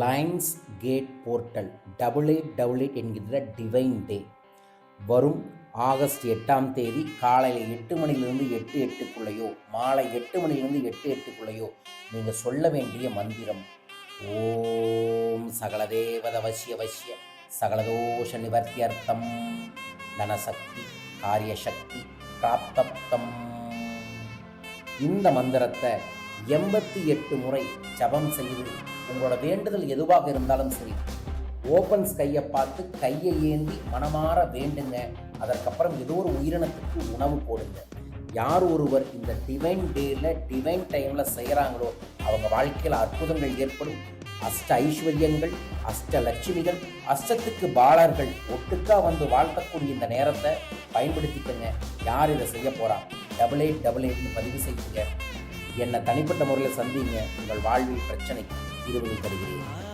Lions gate portal double eight double eight என்கின்ற divine day வரும் August எட்டாம் தேதி காலையில் எட்டு மணிலிருந்து எட்டு எட்டுக்குள்ளேயோ மாலை எட்டு மணிலிருந்து எட்டு எட்டுக்குள்ளேயோ நீங்கள் சொல்ல வேண்டிய மந்திரம். ஓம் சகலதேவத வசிய வசிய சகலதோஷ நிவர்த்தியர்த்தம் தனசக்தி காரியசக்தி பிராப்தப்தம் இந்த மந்திரத்தை எண்பத்தி எட்டு முறை ஜபம் செய்து உங்களோட வேண்டுதல் எதுவாக இருந்தாலும் சரி ஓப்பன் கையை பார்த்து கையை ஏந்தி மனமாற வேண்டுங்க. அதற்கப்புறம் ஏதோ ஒரு உயிரினத்துக்கு உணவு போடுங்க. யார் ஒருவர் இந்த டிவைன் டேல டிவைன் டைமில் செய்கிறாங்களோ அவங்க வாழ்க்கையில் அற்புதங்கள் ஏற்படும். அஷ்ட ஐஸ்வர்யங்கள் அஷ்ட லட்சுமிகள் அஷ்டத்துக்கு பாலர்கள் ஒட்டுக்கா வந்து வாழ்த்தக்கூடிய இந்த நேரத்தை பயன்படுத்திக்கங்க. யார் இதை செய்ய போறா? டபுள் எயிட் டபுள் எயிட்னு பதிவு செய்யுங்க என்னை தனிப்பட்ட முறையில் சந்திங்க. உங்கள் வாழ்வில் பிரச்சனைக்கு தீர்வுகள் தருகிறேன்.